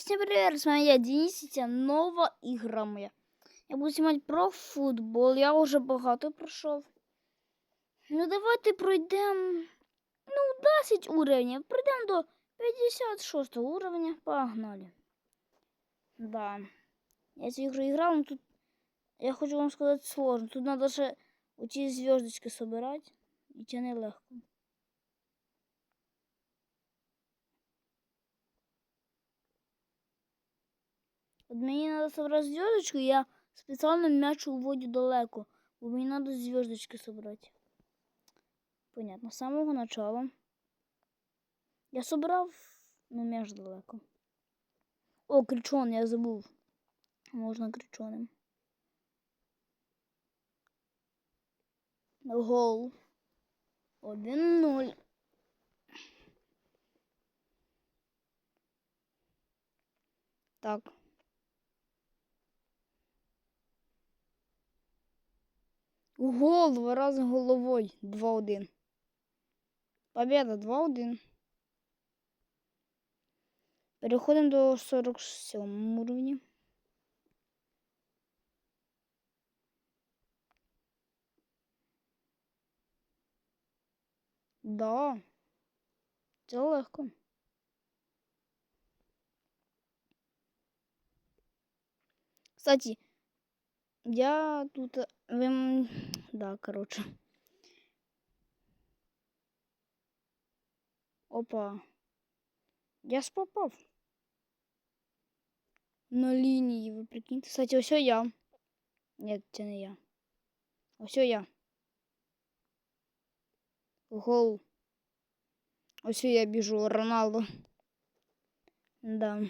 Всем привет, с вами я, Денис, нова ігра моя. Я буду знімати про футбол, я вже багато пройшов. Ну, давайте пройдемо, ну, 10 уровнів, пройдемо до 56 уровня, погнали. Да. Я цю ігру грав, но тут, я хочу вам сказати, сложно. Тут надо ще оці звездочки собирати, і це нелегко. От мені треба собрати зв'язочку, я спеціально м'яч уводю далеко, бо мені треба зв'язочки собрати. Понятно, з самого начала. Я собрав, ну, м'яч далеко. О, кричон, я забув. Можна кричоним. Гол. 1-0. Так. Гол два рази головой. 2-1. Победа 2-1. Переходимо до 47 уровня. Да. Це легко. Кстати, я тут... э, Ви... Да, короче. Опа. Я ж. На лінії, ви прикиньте. Кстати, ось я. Ні, це не я. Ось я. Гол. Ось я біжу, Роналдо. Да.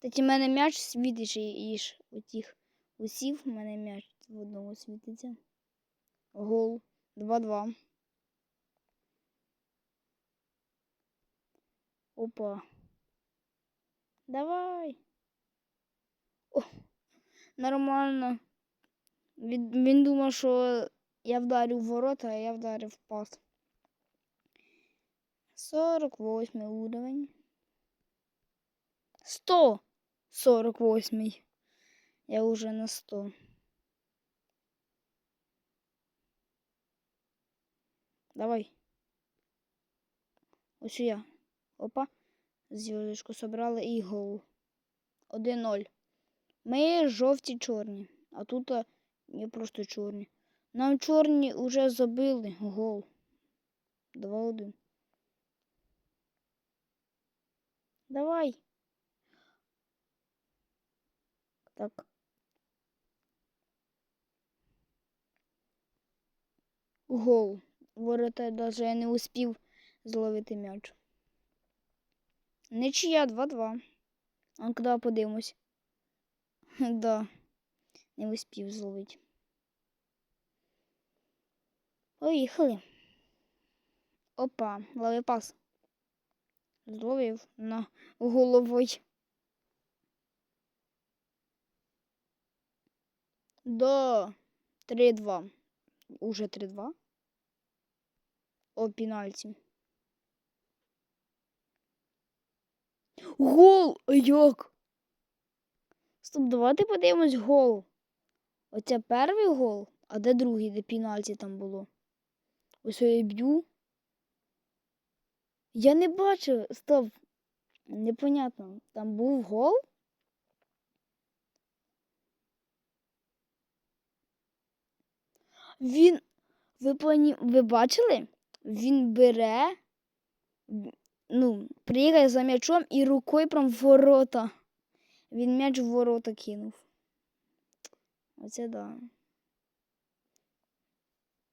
Кстати, в мене м'яч світить іж утіх усів. У мене м'яч в одному світиться. Гол. 2-2. Опа. Давай. О, нормально. Він, він думав, що я вдарив в ворота, а я вдарив в пас. 48 уровень. 100. 48. Я уже на 100. Давай. Ось я. Опа. Зв'язочку собрали і гол. 1-0. Ми жовті чорні. А тут не просто чорні. Нам чорні вже забили гол. 2-1. Давай. Так. Гол. Ворота даже не успів зловити м'яч. Нічия 2-2. А куди подивимось? да. Не успів зловити. Поїхали. Опа, ловий пас. Зловив на головою. Да. 3-2. Уже 3-2. О, пенальті. Гол! Як? Стоп, давайте подивимось гол. Оце перший гол, а де другий, де пенальті там було? Ось я б'ю. Я не бачу. Стоп. Непонятно. Там був гол? Він. Ви поні... ви бачили? Він бере, ну, приїхає за м'ячом і рукою прям в ворота. Він м'яч в ворота кинув. Оце да.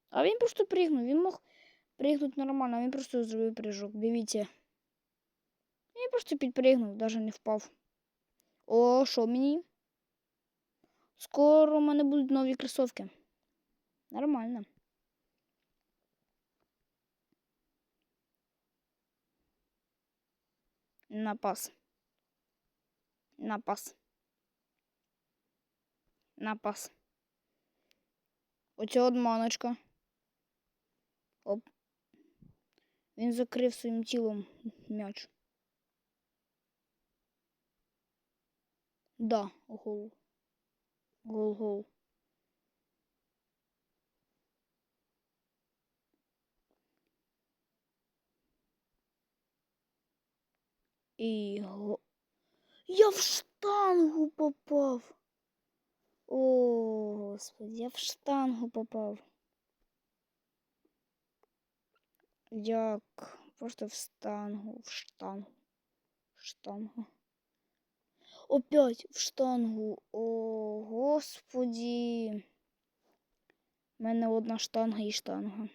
А він просто пригнув. Він мог пригнути нормально, а він просто зробив прыжок. Дивіться. Він просто підпригнув, навіть не впав. О, що мені? Скоро у мене будуть нові кросовки. Нормально. Напас. Напас. Напас. Оця одманочка. Оп. Він закрив своїм тілом м'яч. Да, гол. Гол-гол. І. Я в штангу попав. О, господи, я в штангу попав. Як? Просто в штангу, в штангу. В штангу. Опять в штангу. О, господи. У мене одна штанга і штанга.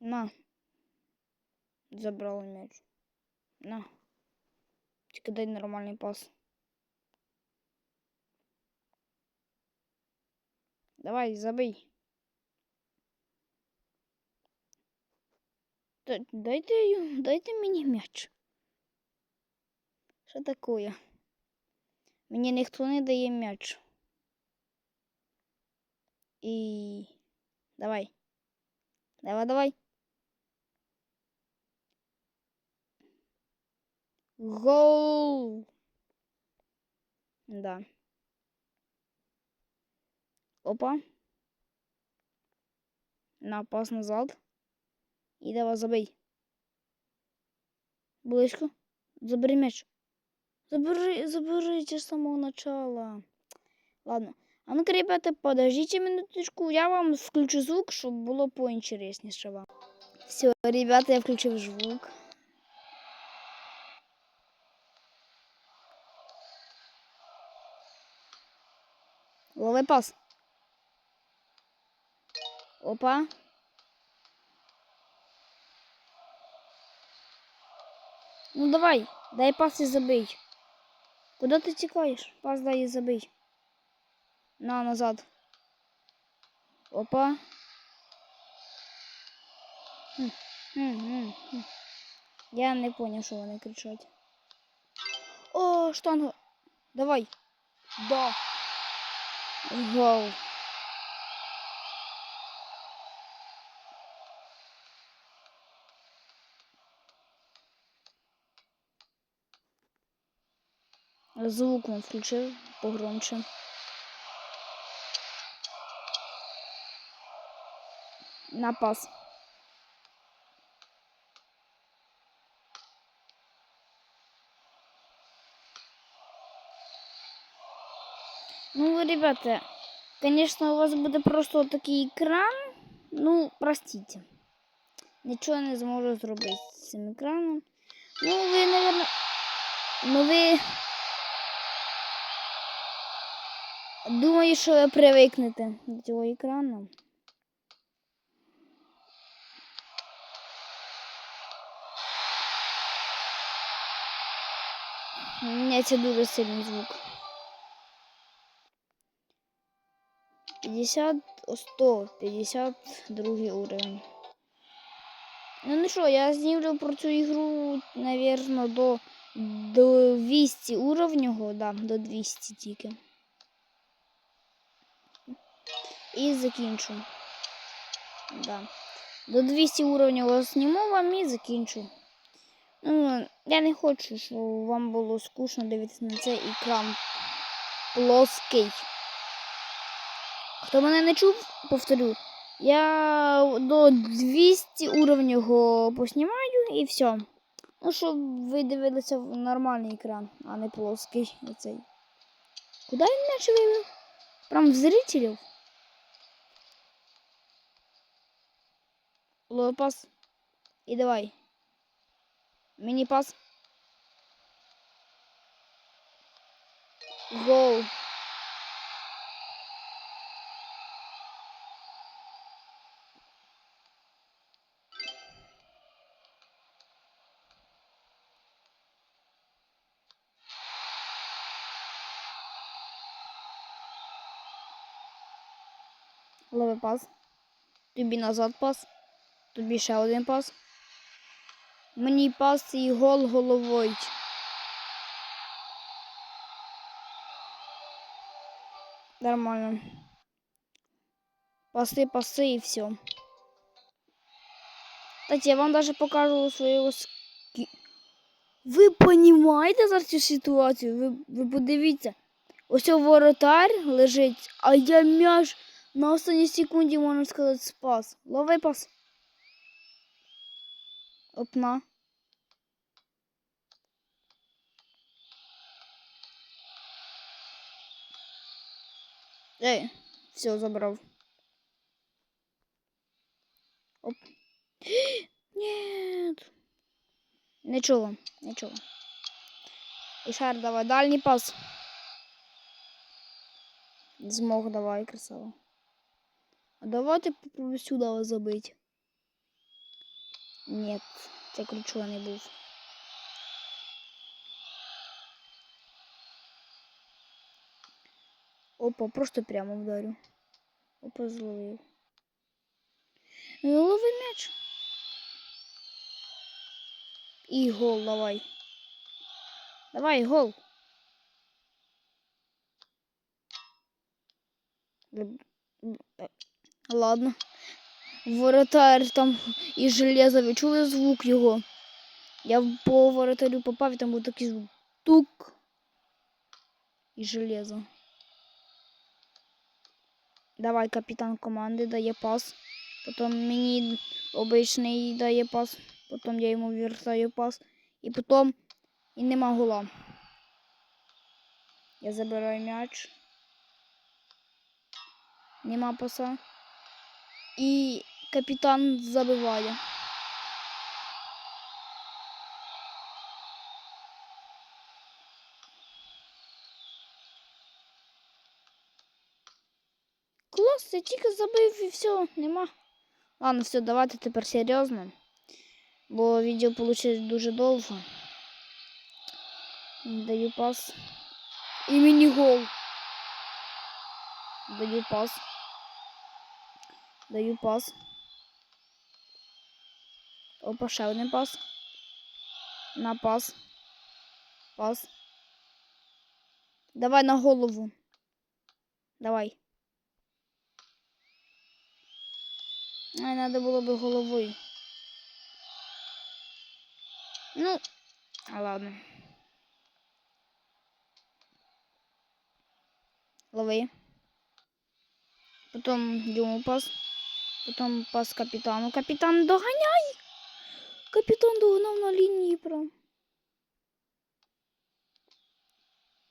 На. Забрала м'яч. На. Тільки дай нормальний пас. Давай, забий. Дайте, дайте мені м'яч. Що таке? Мені ніхто не дає м'яч. І. Давай. Давай, давай. Гол. Да. Опа. На пас назад. І давай забий. Близько. Забери м'яч. Забери, заберите с самого начала. Ладно. А ну-ка, ребята, подождите минуточку. Я вам включу звук, щоб було поінтересніше вам. Все, ребята, я включив звук. Лови пас. Опа. Ну давай, дай пас і забий. Куди ти тікаєш? Пас дай і забий. На, назад. Опа. Хм. Я не поняв, що вони кричать. О, штанга. Давай. Да. Гол. Звук он включил погромче. На пас. Ну, ребята, конечно, у вас буде просто такий екран. Ну, простите. Нічого не зможу зробити з цим екраном. Ну, ви, наверное, ну ви. Думаю, що ви привикнете до цього екрану. Ні, це дуже сильний звук. 50, о, 100, 52 уровень. Ну ну що, я знімлю про цю ігру, наверное, до, до 200 уровню, да, до 200 тільки. І закінчу. Да. До 200 уровнів зніму вам і закінчу. Ну, я не хочу, щоб вам було скучно дивитися на цей екран плоский. Хто мене не чув, повторю. Я до 200 уровнів його поснімаю і все. Ну, щоб ви дивилися в нормальний екран, а не плоский оцей. Куди він м'яч вивів? Прям в зрителів? Лови пас. І давай. Мені пас. Гол. Лови пас. Тобі назад пас. Тобі ще один пас. Мені пас і гол головою. Нормально. Паси, паси і все. Кстати, я вам даже покажу своего ски... Ви розумієте зараз цю ситуацію? Ви, ви подивіться. Ось воротар лежить, а я м'яч на останній секунді, можна сказати, спас. Лови пас. Опна. Ей, все, забрав. Оп. Нет. Не чула. Ішар, давай, дальній пас. Змог, давай, красава. А давайте попробуй сюди забити. Нет, це ключовий не був. Опа, просто прямо вдарю. Опа. Ну, лови м'яч. І гол давай. Давай, гол. Ладно. Воротар там із железа. Ви чули звук його? Я по воротарю попав, і там був такий звук. Тук. І железо. Давай, капітан команди дає пас. Потім мені обичний дає пас. Потім я йому вертаю пас. І потім і нема гола. Я забираю м'яч. Нема паса. І капітан забиває. Клас, я тільки забив і все, нема. Ладно, все, давайте тепер серйозно. Бо відео вийшло дуже довго. Даю пас. І мені гол. Даю пас. Даю пас. Опа, ще один пас. На пас. Пас. Давай на голову. Давай. Ай, надо було би головою. Ну, а ладно. Лови. Потом йому пас. Потом пас капітану. Капітан доганяй! Капітан догнав на лінії прям.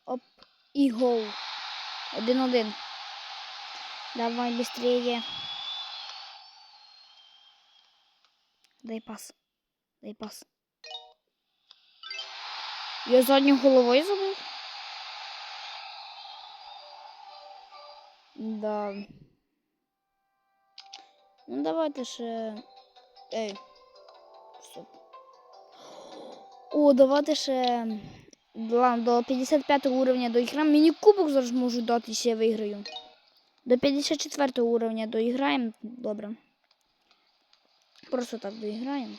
Оп. І гол. Один-один. Давай быстрее. Дай пас. Дай пас. Я задньою головою забив. Да. Ну давайте ще. Ей. Стоп. О, давайте ще. Ладно, до 55 уровня доіграємо. Мені кубок зараз можу дати, якщо я виграю. До 54 уровня доіграємо. Добре. Просто так доіграємо.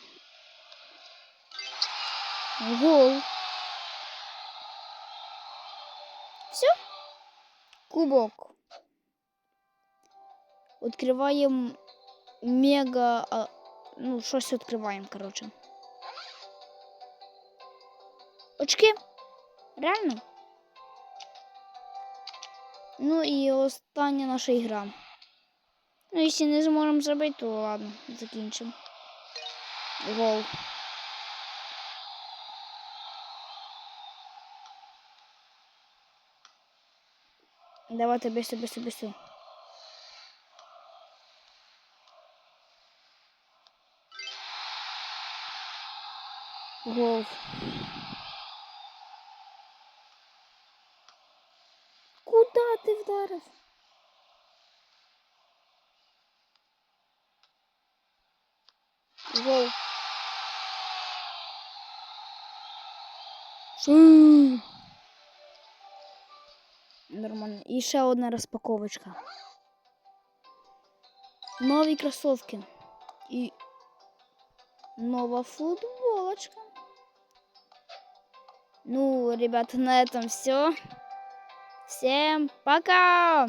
Гол. Все. Кубок. Відкриваємо мега. а, Ну, щось відкриваємо, коротше. Очки. Реально? Ну і остання наша ігра. Ну, якщо не зможемо зробити, то ладно, закінчимо. Гол. Давайте быстро, быстро, быстро. Гол. Куда ти вдарив? Гол. Нормально. І ще одна розпаковочка. Нові кросовки. І нова футболочка. Ну, ребята, на этом все. Всем пока!